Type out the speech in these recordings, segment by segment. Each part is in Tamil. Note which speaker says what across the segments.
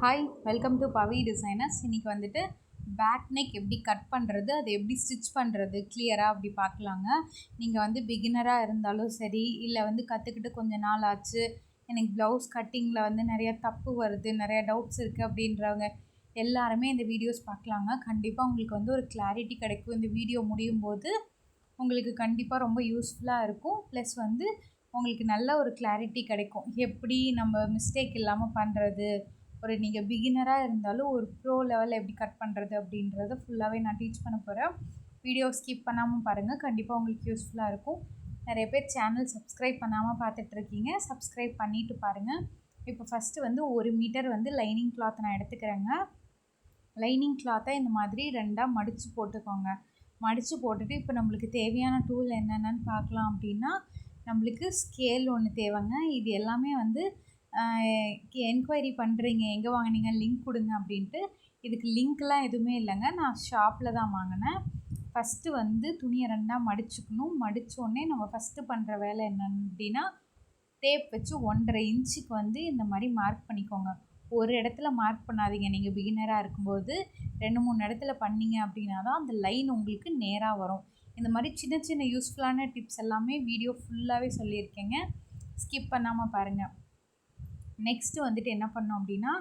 Speaker 1: Hi welcome to Pavi designers இன்றைக்கி வந்துட்டு பேக் நெக் எப்படி கட் பண்ணுறது அதை எப்படி ஸ்டிச் பண்ணுறது கிளியராக அப்படி பார்க்கலாங்க. நீங்கள் வந்து பிகினராக இருந்தாலும் சரி இல்லை வந்து கற்றுக்கிட்டு கொஞ்ச நாள் ஆச்சு எனக்கு ப்ளவுஸ் கட்டிங்கில் வந்து நிறையா தப்பு வருது நிறையா டவுட்ஸ் இருக்குது அப்படின்றவங்க எல்லாருமே இந்த வீடியோஸ் பார்க்கலாங்க. கண்டிப்பாக உங்களுக்கு வந்து ஒரு கிளாரிட்டி கிடைக்கும். இந்த வீடியோ முடியும் போது உங்களுக்கு கண்டிப்பாக ரொம்ப யூஸ்ஃபுல்லாக இருக்கும். ப்ளஸ் வந்து உங்களுக்கு நல்ல ஒரு கிளாரிட்டி கிடைக்கும். எப்படி நம்ம மிஸ்டேக் இல்லாமல் பண்ணுறது ஒரு நீங்கள் பிகினராக இருந்தாலும் ஒரு ப்ரோ லெவலில் எப்படி கட் பண்ணுறது அப்படின்றத ஃபுல்லாகவே நான் டீச் பண்ண போகிறேன் வீடியோ ஸ்கிப் பண்ணாமல் பாருங்கள் கண்டிப்பாக உங்களுக்கு யூஸ்ஃபுல்லாக இருக்கும். நிறைய பேர் சேனல் சப்ஸ்கிரைப் பண்ணாமல் பார்த்துட்ருக்கீங்க. சப்ஸ்கிரைப் பண்ணிவிட்டு பாருங்கள் இப்போ ஃபஸ்ட்டு வந்து ஒரு மீட்டர் வந்து லைனிங் கிளாத் நான் எடுத்துக்கிறேங்க. லைனிங் கிளாத்தை இந்த மாதிரி ரெண்டாக மடித்து போட்டுக்கோங்க. மடித்து போட்டுட்டு இப்போ நம்மளுக்கு தேவையான டூல் என்னென்னு பார்க்கலாம் அப்படின்னா நம்மளுக்கு ஸ்கேல் ஒன்று தேவைங்க. இது எல்லாமே வந்து என்கொயரி பண்ணுறீங்க எங்கே வாங்கினீங்க? லிங்க் கொடுங்க அப்படின்ட்டு. இதுக்கு லிங்க்லாம் எதுவுமே இல்லைங்க. நான் ஷாப்பில் தான் வாங்கினேன். ஃபஸ்ட்டு வந்து துணியை ரெண்டாக மடிச்சுக்கணும். மடித்தோடனே நம்ம ஃபஸ்ட்டு பண்ணுற வேலை என்னன்னு அப்படின்னா டேப் வச்சு ஒன்றரை இன்ச்சுக்கு வந்து இந்த மாதிரி மார்க் பண்ணிக்கோங்க. ஒரு இடத்துல மார்க் பண்ணாதீங்க. நீங்கள் பிகினராக இருக்கும்போது ரெண்டு மூணு இடத்துல பண்ணீங்க அப்படின்னா தான் அந்த லைன் உங்களுக்கு நேராக வரும். இந்த மாதிரி சின்ன சின்ன யூஸ்ஃபுல்லான டிப்ஸ் எல்லாமே வீடியோ ஃபுல்லாகவே சொல்லியிருக்கேங்க. ஸ்கிப் பண்ணாமல் பாருங்கள் நெக்ஸ்ட்டு வந்துட்டு என்ன பண்ணோம் அப்படின்னா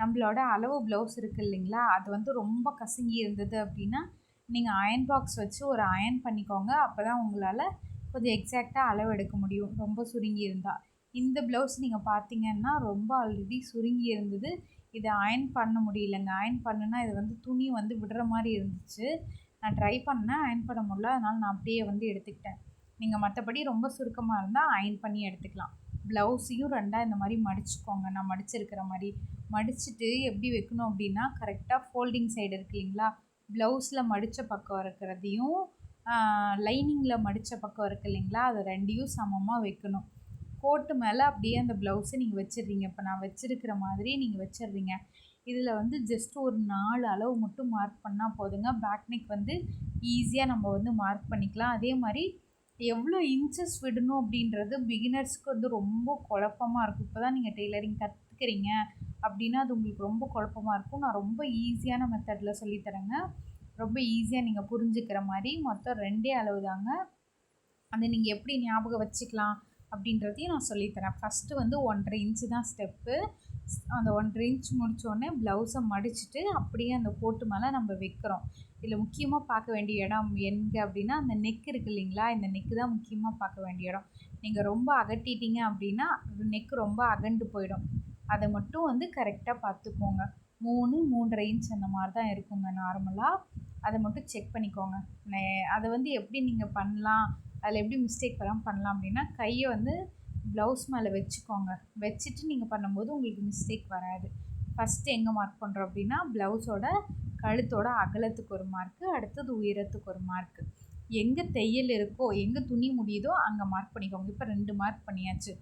Speaker 1: நம்மளோட அளவு ப்ளவுஸ் இருக்குது இல்லைங்களா? அது வந்து ரொம்ப கசங்கி இருந்தது அப்படின்னா நீங்கள் அயன் பாக்ஸ் வச்சு ஒரு அயன் பண்ணிக்கோங்க. அப்போ தான் உங்களால் கொஞ்சம் எக்ஸாக்டாக அளவு எடுக்க முடியும். ரொம்ப சுருங்கி இருந்தால் இந்த ப்ளவுஸ் நீங்கள் பார்த்தீங்கன்னா ரொம்ப ஆல்ரெடி சுருங்கி இருந்தது. இதை அயன் பண்ண முடியலங்க. அயன் பண்ணுனா இது வந்து துணி வந்து விடுற மாதிரி இருந்துச்சு. நான் ட்ரை பண்ணேன். அயன் பண்ண முடியல. அதனால் நான் அப்படியே வந்து எடுத்துக்கிட்டேன். நீங்கள் மற்றபடி ரொம்ப சுருக்கமாக இருந்தால் அயன் பண்ணி எடுத்துக்கலாம். ப்ளவுஸையும் ரெண்டாக இந்த மாதிரி மடிச்சுக்கோங்க. நான் மடிச்சிருக்கிற மாதிரி. மடிச்சுட்டு எப்படி வைக்கணும் அப்படின்னா கரெக்டாக ஃபோல்டிங் சைடு இருக்கு இல்லைங்களா? ப்ளவுஸில் மடித்த பக்கம் இருக்கிறதையும் லைனிங்கில் மடித்த பக்கம் இருக்கு இல்லைங்களா? அதை ரெண்டையும் சமமாக வைக்கணும். கோட்டு மேலே அப்படியே அந்த ப்ளவுஸை நீங்கள் வச்சிடுறீங்க. இப்போ நான் வச்சுருக்கிற மாதிரி நீங்கள் வச்சிடுறீங்க. இதில் வந்து ஜஸ்ட் ஒரு நாலு அளவு மட்டும் மார்க் பண்ணால் போதுங்க. பேக் நெக் வந்து ஈஸியாக நம்ம வந்து மார்க் பண்ணிக்கலாம். அதே மாதிரி எவ்வளோ இன்ச்சஸ் விடணும் அப்படின்றது பிகினர்ஸ்க்கு வந்து ரொம்ப குழப்பமாக இருக்கும். இப்போ தான் நீங்கள் டெய்லரிங் கற்றுக்கிறீங்க அப்படின்னா அது உங்களுக்கு ரொம்ப குழப்பமாக இருக்கும். நான் ரொம்ப ஈஸியான மெத்தடில் சொல்லித்தரேங்க ரொம்ப ஈஸியாக நீங்கள் புரிஞ்சுக்கிற மாதிரி மொத்தம் ரெண்டே அளவு தாங்க. அதை நீங்கள் எப்படி ஞாபகம் வச்சுக்கலாம் அப்படின்றதையும் நான் சொல்லித்தரேன் ஃபஸ்ட்டு வந்து ஒன்றரை இன்ச்சு தான் ஸ்டெப்பு அந்த ஒன்றரை இன்ச் முடித்தோடனே ப்ளவுஸை மடிச்சுட்டு அப்படியே அந்த கோட்டு மேலே நம்ம வைக்கிறோம். இதில் முக்கியமாக பார்க்க வேண்டிய இடம் எங்கே அப்படின்னா அந்த நெக் இருக்குது இல்லைங்களா? இந்த நெக்கு தான் முக்கியமாக பார்க்க வேண்டிய இடம். நீங்கள் ரொம்ப அகட்டிட்டீங்க அப்படின்னா நெக் ரொம்ப அகண்டு போயிடும். அதை மட்டும் வந்து கரெக்டாக பார்த்துக்கோங்க. மூணு மூன்றரை இன்ச் அந்த மாதிரி தான் இருக்குங்க நார்மலாக அதை மட்டும் செக் பண்ணிக்கோங்க. அதை வந்து எப்படி நீங்கள் பண்ணலாம்? அதில் எப்படி மிஸ்டேக் வராமல் பண்ணலாம் அப்படின்னா கையை வந்து ப்ளவுஸ் மேலே வச்சுக்கோங்க. வச்சுட்டு நீங்கள் பண்ணும்போது உங்களுக்கு மிஸ்டேக் வராது. ஃபஸ்ட்டு எங்கே மார்க் பண்ணுறோம் அப்படின்னா ப்ளவுஸோட கழுத்தோட அகலத்துக்கு ஒரு மார்க்கு அடுத்தது உயரத்துக்கு ஒரு மார்க்கு எங்கே தையல் இருக்கோ எங்கே துணி முடியுதோ அங்கே மார்க் பண்ணிக்கோங்க. இப்போ ரெண்டு மார்க் பண்ணியாச்சு.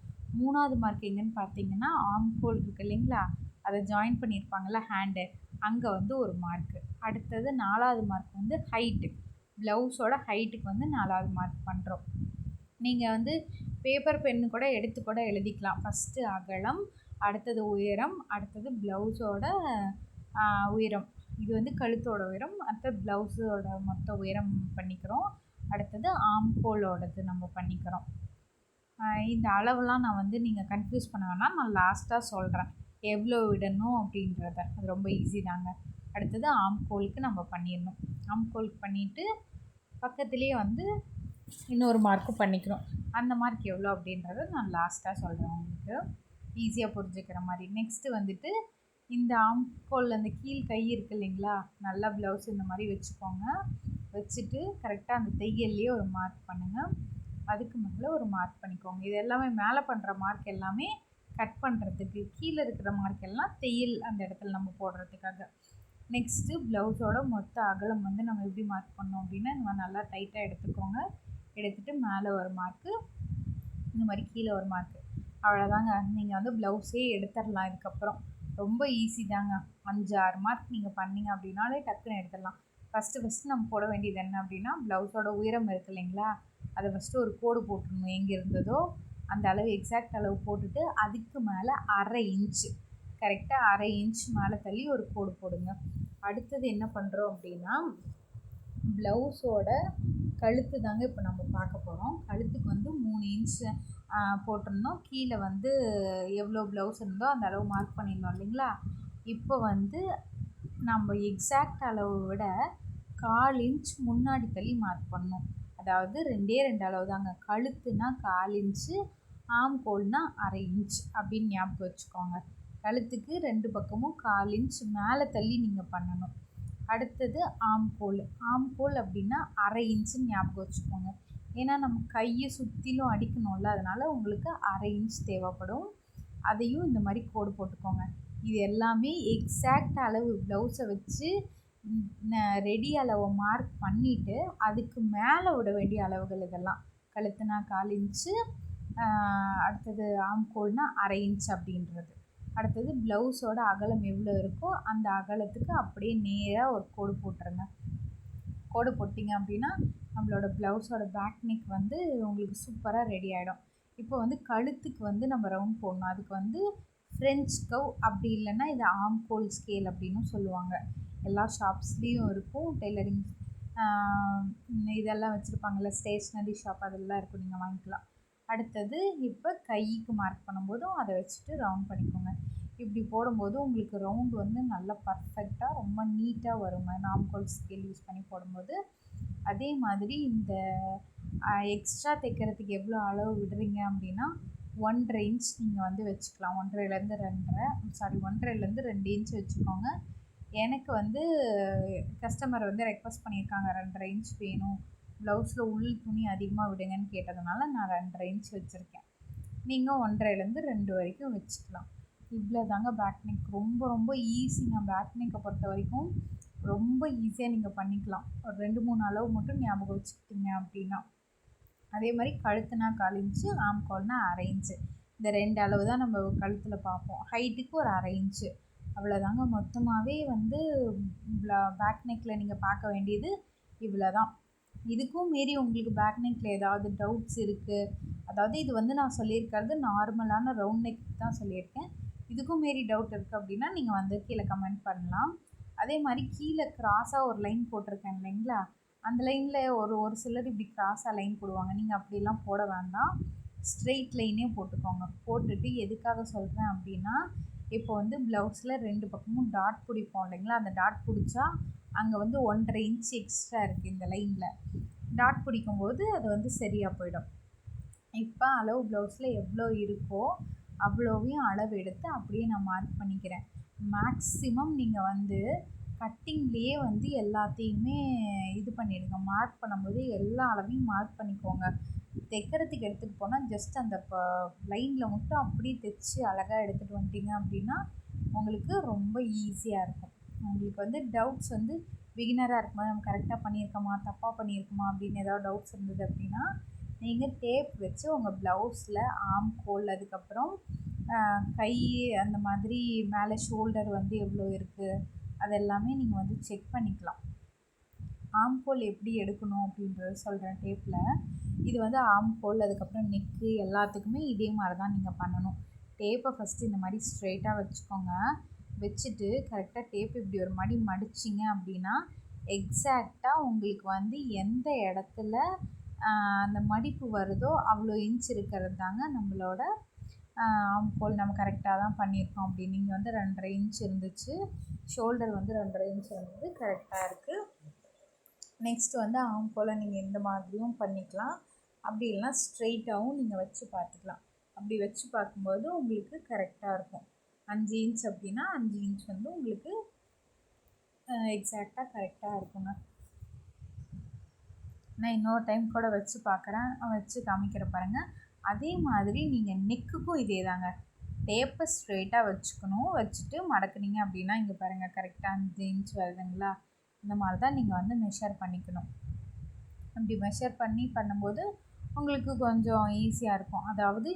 Speaker 1: மூணாவது மார்க் எங்கேன்னு பார்த்தீங்கன்னா ஆம் ஹோல் இருக்குது இல்லைங்களா? அதை ஜாயின் பண்ணியிருப்பாங்கள்ல ஹேண்டு அங்கே வந்து ஒரு மார்க்கு அடுத்தது நாலாவது மார்க் வந்து ஹைட்டு ப்ளவுஸோட ஹைட்டுக்கு வந்து நாலாவது மார்க் பண்ணுறோம் நீங்கள் வந்து பேப்பர் பென்னு கூட எடுத்து கூட எழுதிக்கலாம். ஃபஸ்ட்டு அகலம் அடுத்தது உயரம் அடுத்தது ப்ளவுஸோட உயரம். இது வந்து கழுத்தோட உயரம் அடுத்தது ப்ளவுஸோட மொத்த உயரம் பண்ணிக்கிறோம். அடுத்தது ஆம்போலோடது நம்ம பண்ணிக்கிறோம். இந்த அளவுலாம் நான் வந்து நீங்கள் கன்ஃபியூஸ் பண்ண வேணாம். நான் லாஸ்ட்டாக சொல்கிறேன் எவ்வளோ விடணும் அப்படின்றத. அது ரொம்ப ஈஸி தாங்க. அடுத்தது ஆம்கோலுக்கு நம்ம பண்ணிடணும். ஆம்கோலுக்கு பண்ணிவிட்டு பக்கத்துலேயே வந்து இன்னொரு மார்க்கும் பண்ணிக்கிறோம். அந்த மார்க் எவ்வளோ அப்படின்றத நான் லாஸ்ட்டாக சொல்கிறேன் உங்களுக்கு. ஈஸியாக புரிஞ்சுக்கிற மாதிரி. நெக்ஸ்ட்டு வந்துட்டு இந்த ஆம்கோல் அந்த கீழ் கை இருக்குது இல்லைங்களா? நல்லா ப்ளவுஸ் இந்த மாதிரி வச்சுக்கோங்க. வச்சுட்டு கரெக்டாக அந்த தையல்லையே ஒரு மார்க் பண்ணுங்கள் அதுக்கு மேலே ஒரு மார்க் பண்ணிக்கோங்க. இது எல்லாமே மேலே பண்ணுற மார்க் எல்லாமே கட் பண்ணுறதுக்கு கீழே இருக்கிற மார்க் எல்லாம் தையல் அந்த இடத்துல நம்ம போடுறதுக்காக. நெக்ஸ்ட்டு ப்ளவுஸோட மொத்த அகலம் வந்து நம்ம எப்படி மார்க் பண்ணோம் அப்படின்னா இந்த நல்லா டைட்டாக எடுத்துக்கோங்க. எடுத்துகிட்டு மேலே ஒரு மார்க்கு இந்த மாதிரி கீழே ஒரு மார்க்கு அவ்வளோதாங்க நீங்கள் வந்து ப்ளவுஸே எடுத்துடலாம் இதுக்கப்புறம். ரொம்ப ஈஸி தாங்க. அஞ்சு ஆறு மார்க் நீங்கள் பண்ணீங்க அப்படின்னாலே டக்குன்னு எடுத்துடலாம் ஃபஸ்ட்டு ஃபஸ்ட்டு நம்ம போட வேண்டியது என்ன அப்படின்னா ப்ளவுஸோட உயரம் இருக்குது இல்லைங்களா? அதை ஃபஸ்ட்டு ஒரு கோடு போட்டுடணும். எங்கே இருந்ததோ அந்த அளவு எக்ஸாக்ட் அளவு போட்டுட்டு அதுக்கு மேலே அரை இன்ச்சு கரெக்டாக அரை இன்ச் மேலே தள்ளி ஒரு கோடு போடுங்க. அடுத்தது என்ன பண்ணுறோம் அப்படின்னா ப்ளவுஸோட கழுத்து தாங்க இப்போ நம்ம பார்க்க போகிறோம் கழுத்துக்கு வந்து மூணு இன்ச் போட்டிருந்தோம். கீழே வந்து எவ்வளோ ப்ளவுஸ் இருந்தோ அந்த அளவு மார்க் பண்ணியிருந்தோம் இல்லைங்களா? இப்போ வந்து நம்ம எக்ஸாக்ட் அளவை விட கால் இன்ச் முன்னாடி தள்ளி மார்க் பண்ணணும். அதாவது ரெண்டே ரெண்டு அளவு தாங்க. கழுத்துனா கால் இன்ச்சு ஆம் கோல்னால் அரை இன்ச் அப்படின்னு ஞாபகம் வச்சுக்கோங்க. கழுத்துக்கு ரெண்டு பக்கமும் கால் இன்ச் மேலே தள்ளி நீங்கள் பண்ணணும். அடுத்தது ஆம்கோல் ஆம்கோல் அப்படின்னா அரை இன்ச்சுன்னு ஞாபகம் வச்சுக்கோங்க. ஏன்னா நம்ம கையை சுற்றிலும் அடிக்கணும்ல அதனால் உங்களுக்கு அரை இன்ச் தேவைப்படும். அதையும் இந்த மாதிரி கோடு போட்டுக்கோங்க. இது எல்லாமே எக்ஸாக்ட் அளவு ப்ளவுஸை வச்சு ரெடி அளவை மார்க் பண்ணிவிட்டு அதுக்கு மேலே விட வேண்டிய அளவுகள் இதெல்லாம். கழுத்துனா கால் இன்ச்சு அடுத்தது ஆம்கோல்னால் அரை இன்ச் அப்படின்றது. அடுத்தது ப்ளவுஸோட அகலம் எவ்வளோ இருக்கோ அந்த அகலத்துக்கு அப்படியே நேராக ஒரு கோடு போட்டுருங்க. கோடு போட்டிங்க அப்படின்னா நம்மளோட ப்ளவுஸோட பேக் நெக் வந்து உங்களுக்கு சூப்பராக ரெடி ஆகிடும் இப்போ வந்து கழுத்துக்கு வந்து நம்ம ரவுண்ட் போடணும். அதுக்கு வந்து ஃப்ரெஞ்ச் கவ் அப்படி இல்லைன்னா இது ஆம் கோல் ஸ்கேல் அப்படின்னு சொல்லுவாங்க. எல்லா ஷாப்ஸ்லேயும் இருக்கும். டெய்லரிங் இதெல்லாம் வச்சுருப்பாங்கள்ல ஸ்டேஷ்னரி ஷாப் அதெல்லாம் இருக்கும். நீங்கள் வாங்கிக்கலாம். அடுத்தது இப்போ கைக்கு மார்க் பண்ணும்போதும் அதை வச்சுட்டு ரவுண்ட் பண்ணிக்கோங்க. இப்படி போடும்போது உங்களுக்கு ரவுண்ட் வந்து நல்லா பர்ஃபெக்டாக ரொம்ப நீட்டாக வருங்க. நாம்கோல் ஸ்கேல் யூஸ் பண்ணி போடும்போது அதே மாதிரி இந்த எக்ஸ்ட்ரா தைக்கிறதுக்கு எவ்வளோ அளவு விடுறீங்க அப்படின்னா ஒன்றரை இன்ச் நீங்கள் வந்து வச்சுக்கலாம். ஒன்றரைலேருந்து ரெண்டரை சாரி ஒன்றரைலேருந்து ரெண்டு இன்ச் வச்சுக்கோங்க. எனக்கு வந்து கஸ்டமர் வந்து ரெக்வஸ்ட் பண்ணியிருக்காங்க ரெண்டரை இன்ச் வேணும். ப்ளவுஸில் உள் துணி அதிகமாக விடுங்கன்னு கேட்டதுனால நான் ரெண்டரை இன்ச் வச்சுருக்கேன். நீங்கள் ஒன்றரைலேருந்து ரெண்டு வரைக்கும் வச்சுக்கலாம். இவ்வளோ தாங்க பேக் நெக் ரொம்ப ரொம்ப ஈஸிங்க பேக் நெக்கை பொறுத்த வரைக்கும் ரொம்ப ஈஸியாக நீங்கள் பண்ணிக்கலாம். ஒரு ரெண்டு மூணு அளவு மட்டும் ஞாபகம் வச்சுக்கிட்டீங்க அப்படின்னா. அதே மாதிரி கழுத்துனா கால் இன்ச்சு ஆம்கால்னா அரை இன்ச்சு இந்த ரெண்டு அளவு தான் நம்ம கழுத்தில் பார்ப்போம். ஹைட்டுக்கு ஒரு அரை இன்ச்சு அவ்வளோதாங்க மொத்தமாகவே வந்து பேக் நெக்கில் நீங்கள் பார்க்க வேண்டியது இவ்வளோ தான் இதுக்கும் மீறி உங்களுக்கு பேக் நெக்கில் ஏதாவது டவுட்ஸ் இருக்குது அதாவது இது வந்து நான் சொல்லியிருக்கிறது நார்மலான ரவுண்ட் நெக் தான் சொல்லியிருக்கேன். இதுக்கும் மீறி டவுட் இருக்குது அப்படின்னா நீங்கள் வந்து கீழே கமெண்ட் பண்ணலாம். அதே மாதிரி கீழே க்ராஸாக ஒரு லைன் போட்டிருக்கேன் இல்லைங்களா? அந்த லைனில் ஒரு ஒரு சிலர் இப்படி க்ராஸாக லைன் போடுவாங்க. நீங்கள் அப்படிலாம் போட வேண்டாம். ஸ்ட்ரெயிட் லைனே போட்டுக்கோங்க. போட்டுட்டு எதுக்காக சொல்கிறேன் அப்படின்னா இப்போ வந்து ப்ளவுஸில் ரெண்டு பக்கமும் டாட் பிடிப்போம் இல்லைங்களா? அந்த டாட் பிடிச்சா அங்கே வந்து ஒன்றரை இன்ச் எக்ஸ்ட்ரா இருக்குது இந்த லைனில் டாட் பிடிக்கும்போது அது வந்து சரியாக போயிடும். இப்போ அளவு ப்ளவுஸில் எவ்வளோ இருக்கோ அவ்வளோவையும் அளவு எடுத்து அப்படியே நான் மார்க் பண்ணிக்கிறேன். மேக்ஸிமம் நீங்கள் வந்து கட்டிங்லேயே வந்து எல்லாத்தையுமே இது பண்ணிடுங்க. மார்க் பண்ணும்போது எல்லா அளவையும் மார்க் பண்ணிக்கோங்க. தைக்கிறதுக்கு எடுத்துகிட்டு போனால் ஜஸ்ட் அந்த இப்போ லைனில் மட்டும் அப்படியே தைச்சி அழகாக எடுத்துகிட்டு வந்துட்டீங்க அப்படின்னா உங்களுக்கு ரொம்ப ஈஸியாக இருக்கும். உங்களுக்கு வந்து டவுட்ஸ் வந்து பிகினராக இருக்கும்போது நம்ம கரெக்டாக பண்ணியிருக்கோமா தப்பாக பண்ணியிருக்கோமா அப்படின்னு ஏதாவது டவுட்ஸ் இருந்தது அப்படின்னா நீங்கள் டேப் வச்சு உங்கள் ப்ளவுஸில் ஆம் கோல் அதுக்கப்புறம் கை அந்த மாதிரி மேலே ஷோல்டர் வந்து எவ்வளோ இருக்குது அதெல்லாமே நீங்கள் வந்து செக் பண்ணிக்கலாம். ஆம்கோல் எப்படி எடுக்கணும் அப்படின்றத சொல்கிறேன் டேப்பில் இது வந்து ஆம்கோல் அதுக்கப்புறம் நெக்கு எல்லாத்துக்குமே இதே மாதிரி தான் நீங்கள் பண்ணணும். டேப்பை ஃபஸ்ட்டு இந்த மாதிரி ஸ்ட்ரெயிட்டாக வச்சுக்கோங்க. வச்சுட்டு கரெக்டாக டேப் இப்படி ஒரு மாதிரி மடிச்சிங்க அப்படின்னா எக்ஸாக்டாக உங்களுக்கு வந்து எந்த இடத்துல அந்த மடிப்பு வருதோ அவ்வளோ இன்ச் இருக்கிறது தாங்க நம்மளோட ஆம்கோல் நம்ம கரெக்டாக தான் பண்ணியிருக்கோம் அப்படின்னு. நீங்கள் வந்து ரெண்டரை இன்ச் இருந்துச்சு. ஷோல்டர் வந்து ரெண்டரை இன்ச் இருந்தது. கரெக்டாக இருக்குது நெக்ஸ்ட் வந்து ஆம் போல் நீங்கள் எந்த மாதிரியும் பண்ணிக்கலாம். அப்படி இல்லைனா ஸ்ட்ரெயிட்டாகவும் நீங்கள் வச்சு பார்த்துக்கலாம். அப்படி வச்சு பார்க்கும்போது உங்களுக்கு கரெக்டாக இருக்கும். அஞ்சு இன்ச் அப்படின்னா அஞ்சு இன்ச் வந்து உங்களுக்கு எக்ஸாக்டாக கரெக்டாக இருக்குங்க. நான் இன்னொரு டைம் கூட வச்சு பார்க்குறேன் வச்சு காமிக்கிற பாருங்கள் அதே மாதிரி நீங்கள் நெக்குக்கும் இதே தாங்க. டேப்பை ஸ்ட்ரெயிட்டாக வச்சுக்கணும். வச்சுட்டு மடக்குனீங்க அப்படின்னா இங்கே பாருங்கள் கரெக்டாக அஞ்சு இன்ச் வருதுங்களா? இந்த மாதிரி தான் நீங்கள் வந்து மெஷர் பண்ணிக்கணும். அப்படி மெஷர் பண்ணி பண்ணும்போது உங்களுக்கு கொஞ்சம் ஈஸியாக இருக்கும். அதாவது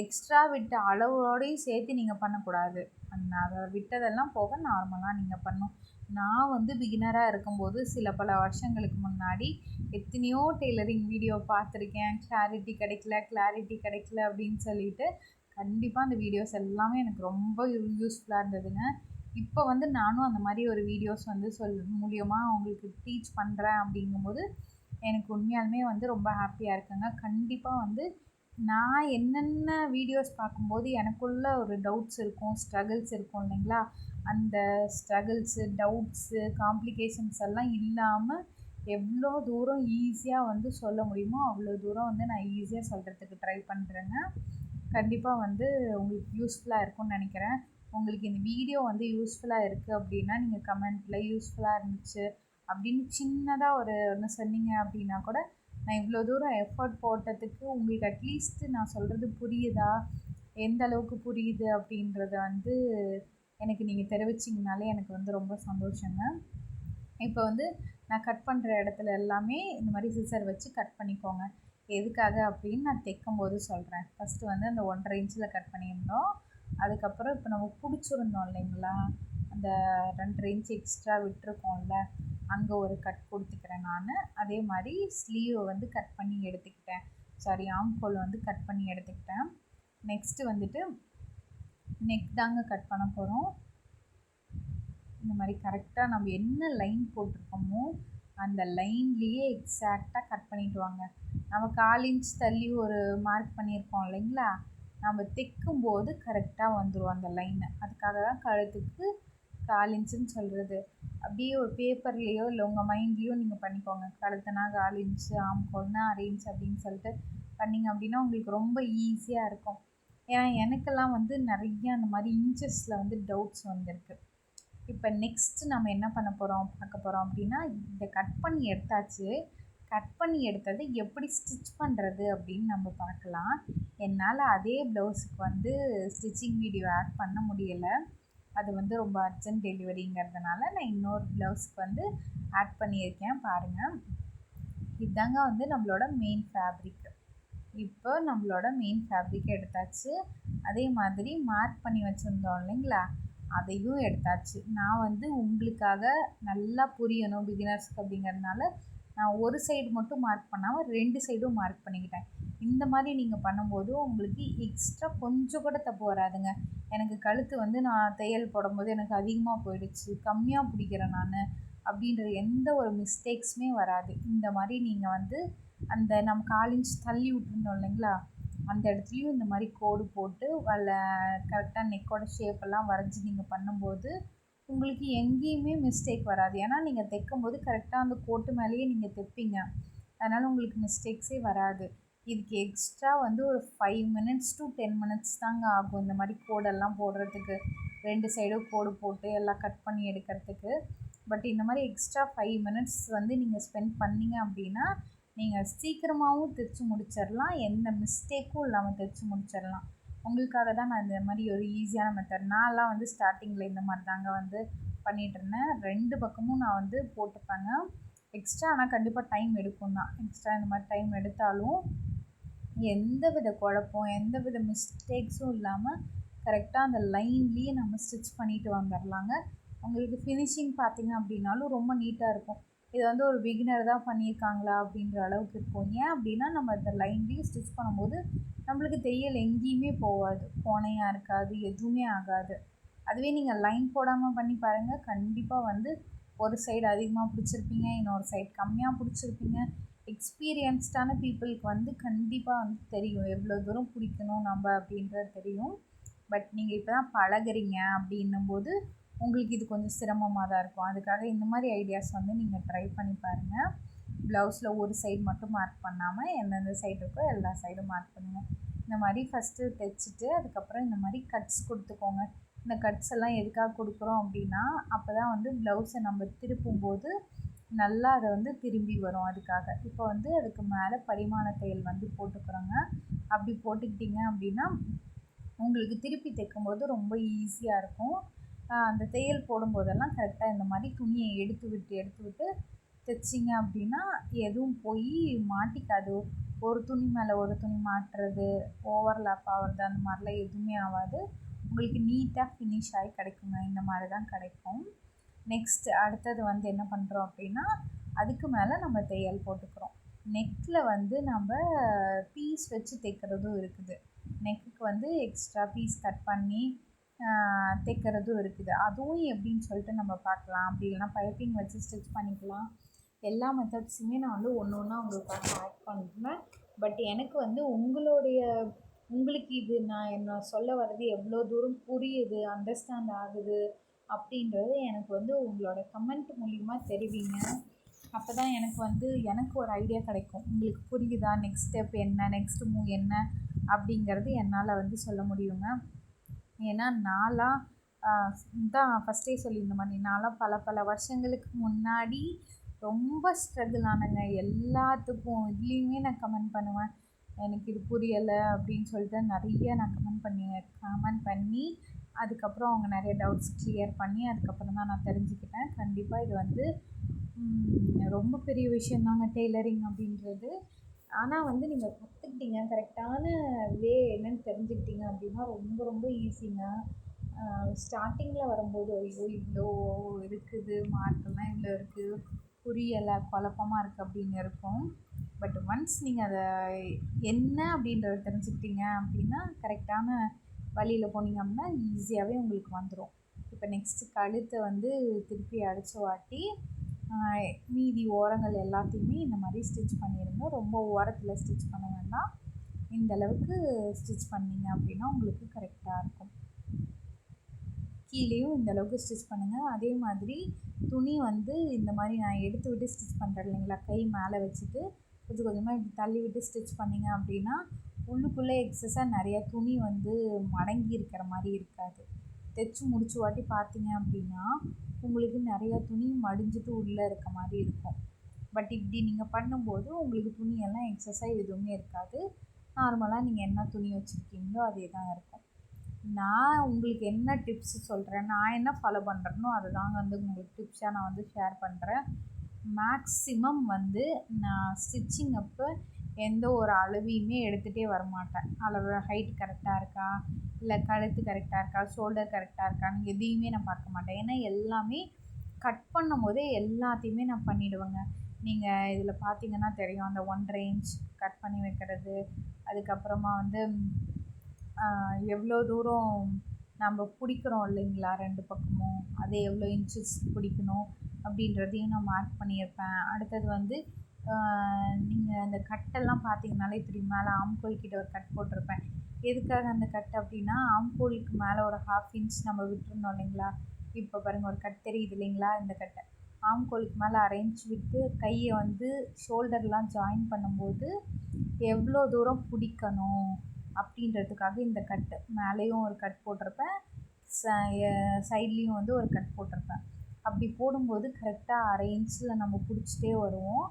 Speaker 1: எக்ஸ்ட்ரா விட்ட அளவோடையும் சேர்த்து நீங்கள் பண்ணக்கூடாது. அந்த அதை விட்டதெல்லாம் போக நார்மலாக நீங்கள் பண்ணும். நான் வந்து பிகினராக இருக்கும்போது சில பல வருஷங்களுக்கு முன்னாடி எத்தனையோ டெய்லரிங் வீடியோ பார்த்துருக்கேன். கிளாரிட்டி கிடைக்கல கிளாரிட்டி கிடைக்கல அப்படின்னு சொல்லிட்டு கண்டிப்பாக அந்த வீடியோஸ் எல்லாமே எனக்கு ரொம்ப யூஸ்ஃபுல்லாக இருந்ததுங்க. இப்போ வந்து நானும் அந்த மாதிரி ஒரு வீடியோஸ் வந்து சொல் மூலியமாக அவங்களுக்கு டீச் பண்ணுறேன் அப்படிங்கும்போது எனக்கு உண்மையாலுமே வந்து ரொம்ப ஹாப்பியாக இருக்குங்க. கண்டிப்பாக வந்து நான் என்னென்ன வீடியோஸ் பார்க்கும்போது எனக்குள்ள ஒரு டவுட்ஸ் இருக்கும் ஸ்ட்ரகிள்ஸ் இருக்கும் இல்லைங்களா? அந்த ஸ்ட்ரகிள்ஸு டவுட்ஸு காம்ப்ளிகேஷன்ஸ் எல்லாம் இல்லாமல் எவ்வளோ தூரம் ஈஸியாக வந்து சொல்ல முடியுமோ அவ்வளோ தூரம் வந்து நான் ஈஸியாக சொல்கிறதுக்கு ட்ரை பண்ணுறேங்க கண்டிப்பாக வந்து உங்களுக்கு யூஸ்ஃபுல்லாக இருக்கும்னு நினைக்கிறேன். உங்களுக்கு இந்த வீடியோ வந்து யூஸ்ஃபுல்லாக இருக்குது அப்படின்னா நீங்கள் கமெண்ட்டில் யூஸ்ஃபுல்லாக இருந்துச்சு அப்படின்னு சின்னதாக ஒரு ஒன்று சொன்னீங்க அப்படின்னா கூட நான் இவ்வளோ தூரம் எஃபர்ட் போட்டதுக்கு உங்களுக்கு அட்லீஸ்ட் நான் சொல்கிறது புரியுதா? எந்த அளவுக்கு புரியுது அப்படின்றத வந்து எனக்கு நீங்கள் தெரிவிச்சிங்கனாலே எனக்கு வந்து ரொம்ப சந்தோஷங்க. இப்போ வந்து நான் கட் பண்ணுற இடத்துல எல்லாமே இந்த மாதிரி சிசர் வச்சு கட் பண்ணிக்கோங்க. எதுக்காக அப்படின்னு நான் தைக்கும் போது சொல்கிறேன் ஃபஸ்ட்டு வந்து அந்த ஒன்றரை இன்ச்சில் கட் பண்ணியிருந்தோம். அதுக்கப்புறம் இப்போ நம்ம பிடிச்சிருந்தோம் இல்லைங்களா? அந்த ரெண்டரை இன்ச் எக்ஸ்ட்ரா விட்டுருக்கோம்ல. அங்கே ஒரு கட் கொடுத்துக்கிறேன் நான். அதே மாதிரி ஸ்லீவை வந்து கட் பண்ணி எடுத்துக்கிட்டேன். சாரி ஆம்கோல் வந்து கட் பண்ணி எடுத்துக்கிட்டேன். நெக்ஸ்ட்டு வந்துட்டு நெக் தாங்க கட் பண்ண போகிறோம் இந்த மாதிரி கரெக்டாக நம்ம என்ன லைன் போட்டிருக்கோமோ அந்த லைன்லேயே எக்ஸாக்டாக கட் பண்ணிட்டு வாங்க. நம்ம கால் இன்ச் தள்ளி ஒரு மார்க் பண்ணியிருக்கோம் இல்லைங்களா? நம்ம தைக்கும்போது கரெக்டாக வந்துடும் அந்த லைனை அதுக்காக தான் கழுத்துக்கு கால் இன்ச்சுன்னு சொல்கிறது அப்படியே ஒரு பேப்பர்லேயோ இல்லை உங்கள் மைண்ட்லேயோ நீங்கள் பண்ணிக்கோங்க. கழுத்துனா கால் இன்ச்சு ஆம்கோல்னா அரை இன்ச் அப்படின்னு சொல்லிட்டு பண்ணிங்க அப்படின்னா உங்களுக்கு ரொம்ப ஈஸியாக இருக்கும். ஏன்னா எனக்கெல்லாம் வந்து நிறைய அந்த மாதிரி இன்ச்சஸில் வந்து டவுட்ஸ் வந்திருக்கு. இப்போ நெக்ஸ்ட்டு நம்ம என்ன பண்ண போகிறோம் பார்க்க போகிறோம் அப்படின்னா இந்த கட் பண்ணி எடுத்தாச்சு. கட் பண்ணி எடுத்தது எப்படி ஸ்டிச் பண்ணுறது அப்படின்னு நம்ம பார்க்கலாம். என்னால் அதே ப்ளவுஸுக்கு வந்து ஸ்டிச்சிங் வீடியோ ஆட் பண்ண முடியலை. அது வந்து ரொம்ப அர்ஜென்ட் டெலிவரிங்கிறதுனால நான் இன்னொரு ப்ளவுஸ்க்கு வந்து ஆட் பண்ணியிருக்கேன் பாருங்கள் இதுதாங்க வந்து நம்மளோட மெயின் ஃபேப்ரிக் இப்போ நம்மளோட மெயின் ஃபேப்ரிக் எடுத்தாச்சு. அதே மாதிரி மார்க் பண்ணி வச்சுருந்தோம் இல்லைங்களா? அதையும் எடுத்தாச்சு. நான் வந்து உங்களுக்காக நல்லா புரியணும் பிகினர்ஸ்க்கு அப்படிங்கிறதுனால நான் ஒரு சைடு மட்டும் மார்க் பண்ணாமல் ரெண்டு சைடும் மார்க் பண்ணிக்கிட்டேன். இந்த மாதிரி நீங்கள் பண்ணும்போது உங்களுக்கு எக்ஸ்ட்ரா கொஞ்சம் கூட தப்பு வராதுங்க. எனக்கு கழுத்து வந்து நான் தையல் போடும்போது எனக்கு அதிகமாக போயிடுச்சு கம்மியாக பிடிக்கிறேன் நான் அப்படின்ற எந்த ஒரு மிஸ்டேக்ஸுமே வராது. இந்த மாதிரி நீங்கள் வந்து அந்த நம்ம கால் இன்ச் தள்ளி விட்டுருந்தோம் இல்லைங்களா? அந்த இடத்துலையும் இந்த மாதிரி கோடு போட்டு வல்ல கரெக்டாக நெக்கோட ஷேப்பெல்லாம் வரைஞ்சி நீங்கள் பண்ணும்போது உங்களுக்கு எங்கேயுமே மிஸ்டேக் வராது. ஏன்னா நீங்கள் தைக்கும்போது கரெக்டாக அந்த கோட்டு மேலேயே நீங்கள் தைப்பீங்க. அதனால் உங்களுக்கு மிஸ்டேக்ஸே வராது. இதுக்கு எக்ஸ்ட்ரா வந்து ஒரு five minutes to ten minutes தாங்க ஆகும் இந்த மாதிரி கோடெல்லாம் போடுறதுக்கு. ரெண்டு சைடும் கோடு போட்டு எல்லாம் கட் பண்ணி எடுக்கிறதுக்கு. பட் இந்த மாதிரி எக்ஸ்ட்ரா ஃபைவ் மினிட்ஸ் வந்து நீங்கள் ஸ்பெண்ட் பண்ணீங்க அப்படின்னா நீங்கள் சீக்கிரமாகவும் தைச்சி முடிச்சிடலாம் எந்த மிஸ்டேக்கும் இல்லாமல் தைச்சி முடிச்சிடலாம் உங்களுக்காக தான் நான் இந்த மாதிரி ஒரு ஈஸியான மெத்தட் நான்லாம் வந்து ஸ்டார்டிங்கில் இந்த மாதிரி தாங்க வந்து பண்ணிகிட்ருந்தேன் ரெண்டு பக்கமும் நான் வந்து போட்டுப்பேங்க. எக்ஸ்ட்ரா ஆனால் கண்டிப்பாக டைம் எடுக்கும் தான். எக்ஸ்ட்ரா இந்த மாதிரி டைம் எடுத்தாலும் எந்த வித குழப்பம் எந்த வித மிஸ்டேக்ஸும் இல்லாமல் கரெக்டாக அந்த லைன்லேயே நம்ம ஸ்டிச் பண்ணிட்டு வந்துடலாங்க உங்களுக்கு ஃபினிஷிங் பார்த்தீங்க அப்படின்னாலும் ரொம்ப நீட்டாக இருக்கும். இது வந்து ஒரு பிகினர் தான் பண்ணியிருக்காங்களா அப்படின்ற அளவுக்கு இருக்கும். ஏன் அப்படின்னா நம்ம இந்த லைன்லேயும் ஸ்டிச் பண்ணும்போது நம்மளுக்கு தையல் எங்கேயுமே போகாது. கோணையாக இருக்காது எதுவுமே ஆகாது. அதுவே நீங்கள் லைன் போடாமல் பண்ணி பாருங்கள் கண்டிப்பாக வந்து ஒரு சைடு அதிகமாக பிடிச்சிருப்பீங்க இன்னொரு சைடு கம்மியாக பிடிச்சிருப்பீங்க. எக்ஸ்பீரியன்ஸ்டான பீப்புளுக்கு வந்து கண்டிப்பாக வந்து தெரியும். எவ்வளோ தூரம் பிடிக்கணும் நம்ம அப்படின்றது தெரியும். பட் நீங்கள் இப்போ தான் பழகுறீங்க அப்படின்னும் போது உங்களுக்கு இது கொஞ்சம் சிரமமாக தான் இருக்கும். அதுக்காக இந்த மாதிரி ஐடியாஸ் வந்து நீங்கள் ட்ரை பண்ணி பாருங்கள் ப்ளவுஸில் ஒரு சைடு மட்டும் மார்க் பண்ணாமல் எந்தெந்த சைடு இருக்கோ எல்லா சைடும் மார்க் பண்ணுங்கள் இந்த மாதிரி ஃபஸ்ட்டு தைச்சிட்டு அதுக்கப்புறம் இந்த மாதிரி கட்ஸ் கொடுத்துக்கோங்க. இந்த கட்ஸ் எல்லாம் எதுக்காக கொடுக்குறோம் அப்படின்னா அப்போ தான் வந்து ப்ளவுஸை நம்ம திருப்பும்போது நல்லா அதை வந்து திரும்பி வரும் அதுக்காக. இப்போ வந்து அதுக்கு மேலே படிமான தையல் வந்து போட்டுக்கிறோங்க. அப்படி போட்டுக்கிட்டிங்க அப்படின்னா உங்களுக்கு திருப்பி தைக்கும்போது ரொம்ப ஈஸியாக இருக்கும். அந்த தையல் போடும்போதெல்லாம் கரெக்டாக இந்த மாதிரி துணியை எடுத்து விட்டு எடுத்து விட்டு தைச்சிங்க அப்படின்னா எதுவும் போய் மாட்டிக்காது. ஒரு துணி மேலே ஒரு துணி மாட்டுறது ஓவர்லாப் ஆகிறது அந்த மாதிரிலாம் எதுவுமே ஆகாது. உங்களுக்கு நீட்டாக ஃபினிஷ் ஆகி கிடைக்குங்க. இந்த மாதிரி தான் கிடைக்கும். நெக்ஸ்ட் அடுத்தது வந்து என்ன பண்ணுறோம் அப்படின்னா அதுக்கு மேலே நம்ம தையல் போட்டுக்கிறோம். நெக்கில் வந்து நம்ம பீஸ் வச்சு தைக்கிறதும் இருக்குது. நெக்குக்கு வந்து எக்ஸ்ட்ரா பீஸ் கட் பண்ணி தைக்கிறதும் இருக்குது. அதுவும் எப்படின்னு சொல்லிட்டு நம்ம பார்க்கலாம். அப்படி இல்லைனா பைப்பிங் வச்சு ஸ்டிச் பண்ணிக்கலாம். எல்லா மெத்தட்ஸுமே நான் வந்து ஒன்று ஒன்றா உங்களுக்காக ஆட் பண்ணுறேன் பட் எனக்கு வந்து உங்களுடைய உங்களுக்கு இது நான் என்ன சொல்ல வர்றது எவ்வளோ தூரம் புரியுது அண்டர்ஸ்டாண்ட் ஆகுது அப்படின்றது எனக்கு வந்து உங்களோட கமெண்ட் மூலிமா தெரிவிங்க. அப்போ தான் எனக்கு வந்து எனக்கு ஒரு ஐடியா கிடைக்கும். உங்களுக்கு புரியுதா? நெக்ஸ்ட் ஸ்டெப் என்ன? நெக்ஸ்ட் மூவ் என்ன? அப்படிங்கிறது என்னால் வந்து சொல்ல முடியுங்க ஏன்னா நாலாம் தான் ஃபஸ்ட்டே சொல்லியிருந்த மாதிரி நான்லாம் பல பல வருஷங்களுக்கு முன்னாடி ரொம்ப ஸ்ட்ரகிள் ஆனேங்க. எல்லாத்துக்கும் இதுலேயுமே நான் கமெண்ட் பண்ணுவேன். எனக்கு இது புரியலை அப்படின்னு சொல்லிட்டு நிறைய நான் கமெண்ட் பண்ணி கமெண்ட் பண்ணி அதுக்கப்புறம் அவங்க நிறைய டவுட்ஸ் கிளியர் பண்ணி அதுக்கப்புறம் தான் நான் தெரிஞ்சுக்கிட்டேன். கண்டிப்பாக இது வந்து ரொம்ப பெரிய விஷயந்தாங்க டெய்லரிங் அப்படின்றது. ஆனால் வந்து நீங்கள் கற்றுக்கிட்டீங்க கரெக்டான வே என்னன்னு தெரிஞ்சுக்கிட்டீங்க அப்படின்னா ரொம்ப ரொம்ப ஈஸிங்க ஸ்டார்டிங்கில் வரும்போது ஐயோ இவ்வளோ இருக்குது. மார்க்கெல்லாம் இவ்வளோ இருக்குது புரியலை. குழப்பமாக இருக்குது அப்படின்னு இருக்கும். பட் ஒன்ஸ் நீங்கள் அதை என்ன அப்படின்றத தெரிஞ்சுக்கிட்டீங்க அப்படின்னா கரெக்டான வழியில் போனீங்க அப்படின்னா ஈஸியாகவே உங்களுக்கு வந்துடும் இப்போ நெக்ஸ்ட்டு கழுத்தை வந்து திருப்பி அடித்து வாட்டி மீதி ஓரங்கள் எல்லாத்தையுமே இந்த மாதிரி ஸ்டிச் பண்ணிடுங்க ரொம்ப ஓரத்தில் ஸ்டிச் பண்ண வேண்டாம். இந்த அளவுக்கு ஸ்டிச் பண்ணிங்க அப்படின்னா உங்களுக்கு கரெக்டாக இருக்கும். கீழேயும் இந்த அளவுக்கு ஸ்டிச் பண்ணுங்கள் அதே மாதிரி துணி வந்து இந்த மாதிரி நான் எடுத்து விட்டு ஸ்டிச் பண்ணுறேன் இல்லைங்களா? கை மேலே வச்சுட்டு கொஞ்சம் கொஞ்சமாக இப்படி தள்ளி விட்டு ஸ்டிச் பண்ணிங்க அப்படின்னா உள்ளுக்குள்ளே எக்ஸஸாக நிறையா துணி வந்து மடங்கி இருக்கிற மாதிரி இருக்காது. தைச்சி முடிச்சு வாட்டி பார்த்தீங்க அப்படின்னா உங்களுக்கு நிறையா துணி மடிஞ்சிட்டு உள்ளே இருக்க மாதிரி இருக்கும். பட் இப்படி நீங்கள் பண்ணும்போது உங்களுக்கு துணியெல்லாம் எக்ஸஸாக எதுவுமே இருக்காது. நார்மலாக நீங்கள் என்ன துணி வச்சுருக்கீங்களோ அதே தான் இருக்கும். நான் உங்களுக்கு என்ன டிப்ஸ் சொல்கிறேன் நான் என்ன ஃபாலோ பண்ணுறேனோ அதை தாங்க வந்து உங்களுக்கு டிப்ஸாக நான் வந்து ஷேர் பண்ணுறேன் மேக்ஸிமம் வந்து நான் ஸ்டிச்சிங் அப்போ எந்த ஒரு அளவையுமே எடுத்துகிட்டே வரமாட்டேன் அளவு ஹைட் கரெக்டாக இருக்கா? இல்லை கழுத்து கரெக்டாக இருக்கா? ஷோல்டர் கரெக்டாக இருக்கான்னு எதையுமே நான் பார்க்க மாட்டேன். ஏன்னா எல்லாமே கட் பண்ணும் போதே எல்லாத்தையுமே நான் பண்ணிவிடுவேங்க நீங்கள் இதில் பார்த்தீங்கன்னா தெரியும் அந்த ஒன்றரை இன்ச் கட் பண்ணி வைக்கிறது. அதுக்கப்புறமா வந்து எவ்வளோ தூரம் நம்ம பிடிக்கிறோம் இல்லைங்களா? ரெண்டு பக்கமும். அது எவ்வளோ இன்ச்சஸ் பிடிக்கணும் அப்படின்றதையும் நான் மார்க் பண்ணியிருப்பேன். அடுத்தது வந்து நீங்கள் அந்த கட்டெல்லாம் பார்த்தீங்கனாலே தெரியும் மேலே ஆம்கோல் ஒரு கட் போட்டிருப்பேன். எதுக்காக அந்த கட் அப்படின்னா ஆம்கோலுக்கு மேலே ஒரு ஹாஃப் இன்ச் நம்ம விட்டுருந்தோம் இல்லைங்களா? இப்போ பாருங்கள் ஒரு கட் தெரியுது இல்லைங்களா இந்த கட்டை? ஆம்கோலுக்கு மேலே அரேஞ்ச் விட்டு கையை வந்து ஷோல்டர்லாம் ஜாயின் பண்ணும்போது எவ்வளோ தூரம் பிடிக்கணும் அப்படின்றதுக்காக இந்த கட்டு மேலேயும் ஒரு கட் போட்டிருப்பேன். சைட்லேயும் வந்து ஒரு கட் போட்டிருப்பேன். அப்படி போடும்போது கரெக்டாக அரை இன்ச்சில் நம்ம பிடிச்சிட்டே வருவோம்.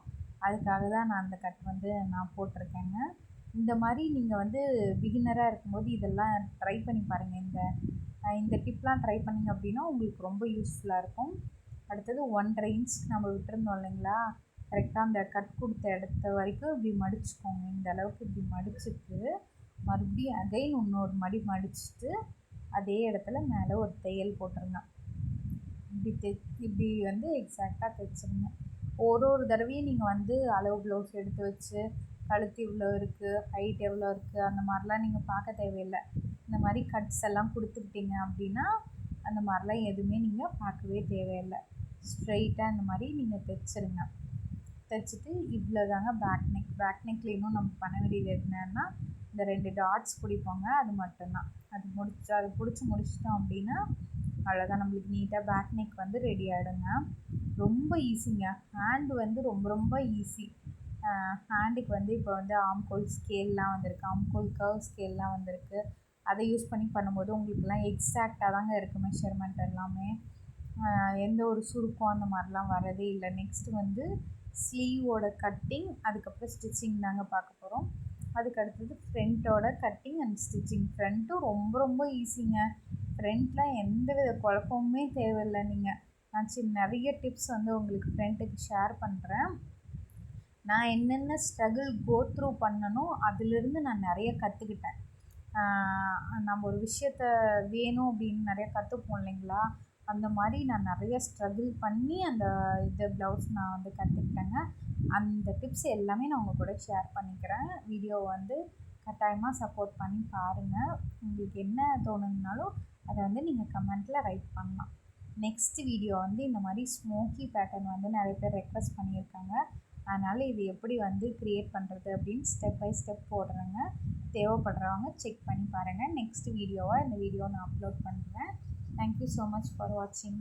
Speaker 1: அதுக்காக தான் நான் அந்த கட் வந்து நான் போட்டிருக்கேங்க. இந்த மாதிரி நீங்கள் வந்து பிகினராக இருக்கும்போது இதெல்லாம் ட்ரை பண்ணி பாருங்கள் இந்த இந்த டிப்லாம் ட்ரை பண்ணிங்க அப்படின்னா உங்களுக்கு ரொம்ப யூஸ்ஃபுல்லாக இருக்கும். அடுத்தது ஒன்றரை இன்ச் நம்ம விட்டுருந்தோம் இல்லைங்களா? கரெக்டாக அந்த கட் கொடுத்த இடத்த வரைக்கும் இப்படி மடிச்சுக்கோங்க. இந்த அளவுக்கு இப்படி மடிச்சுட்டு மறுபடியும் அகைன் இன்னொரு மடி மடிச்சுட்டு அதே இடத்துல மேலே ஒரு தையல் போட்டுருங்க. இப்படி தை இப்படி வந்து எக்ஸாக்டாக தைச்சிருங்க. ஒரு ஒரு தடவையும் நீங்கள் வந்து அளவு ப்ளவுஸ் எடுத்து வச்சு கழுத்து இவ்வளோ இருக்குது ஹைட் எவ்வளோ இருக்குது அந்த மாதிரிலாம் நீங்கள் பார்க்க தேவையில்லை. இந்த மாதிரி கட்ஸ் எல்லாம் கொடுத்துக்கிட்டீங்க அப்படின்னா அந்த மாதிரிலாம் எதுவுமே நீங்கள் பார்க்கவே தேவையில்லை. ஸ்ட்ரைட்டாக இந்த மாதிரி நீங்கள் தைச்சிருங்க. தைச்சிட்டு இவ்வளோ தாங்க பேக் நெக் பேக் நெக்கில் இன்னும் நம்ம பண்ண வேண்டியது என்னன்னா இந்த ரெண்டு டாட்ஸ் பிடிப்போங்க அது மட்டும்தான். அது முடிச்சு அது பிடிச்சி முடிச்சிட்டோம் அப்படின்னா அவ்வளோதான் நம்மளுக்கு நீட்டாக பேக் நெக் வந்து ரெடி ஆகிடுங்க ரொம்ப ஈஸிங்க ஹேண்டு வந்து ரொம்ப ரொம்ப ஈஸி ஹேண்டுக்கு வந்து இப்போ வந்து ஆம்கோல் ஸ்கேல்லாம் வந்திருக்கு. ஆம்கோல் கர்வ் ஸ்கேல்லாம் வந்திருக்கு. அதை யூஸ் பண்ணி பண்ணும்போது உங்களுக்குலாம் எக்ஸாக்டாக தாங்க இருக்குது மெஷர்மெண்ட் எல்லாமே. எந்த ஒரு சுருக்கம் அந்த மாதிரிலாம் வரதே இல்லை. நெக்ஸ்ட்டு வந்து ஸ்லீவோட கட்டிங் அதுக்கப்புறம் ஸ்டிச்சிங் தாங்க பார்க்க போகிறோம் அதுக்கு அடுத்தது ஃப்ரண்ட்டோட கட்டிங் அண்ட் ஸ்டிச்சிங் ஃப்ரண்ட்டும் ரொம்ப ரொம்ப ஈஸிங்க ஃப்ரண்ட்டில் எந்த வித குழப்பமுமே தேவையில்லை நீங்கள் நான் சின்ன நிறைய டிப்ஸ் வந்து உங்களுக்கு ஃப்ரெண்டுக்கு ஷேர் பண்ணுறேன் நான் என்னென்ன ஸ்ட்ரகிள் கோ த்ரூ பண்ணனோ அதிலிருந்து நான் நிறைய கற்றுக்கிட்டேன் நம்ம ஒரு விஷயத்த வேணும் அப்படின்னு நிறைய கற்றுப்போம் இல்லைங்களா? அந்த மாதிரி நான் நிறைய ஸ்ட்ரகிள் பண்ணி அந்த இது ப்ளவுஸ் நான் வந்து கற்றுக்கிட்டேங்க அந்த டிப்ஸ் எல்லாமே நான் உங்கள் கூட ஷேர் பண்ணிக்கிறேன். வீடியோ வந்து கட்டாயமாக சப்போர்ட் பண்ணி பாருங்கள் உங்களுக்கு என்ன தோணுதுனாலும் அதை வந்து நீங்கள் கமெண்ட்டில் ரைட் பண்ணலாம். நெக்ஸ்ட் வீடியோ வந்து இந்த மாதிரி ஸ்மோக்கி பேட்டர்ன் வந்து நிறைய பேர் ரெக்வஸ்ட் பண்ணியிருக்காங்க. அதனால் இது எப்படி வந்து க்ரியேட் பண்ணுறது அப்படின்னு ஸ்டெப் பை ஸ்டெப் போடுறேங்க. தேவைப்படுறவங்க செக் பண்ணி பாருங்கள் நெக்ஸ்ட் வீடியோவாக இந்த வீடியோ நான் அப்லோட் பண்ணுறேன். தேங்க்யூ ஸோ மச் ஃபார் வாட்சிங்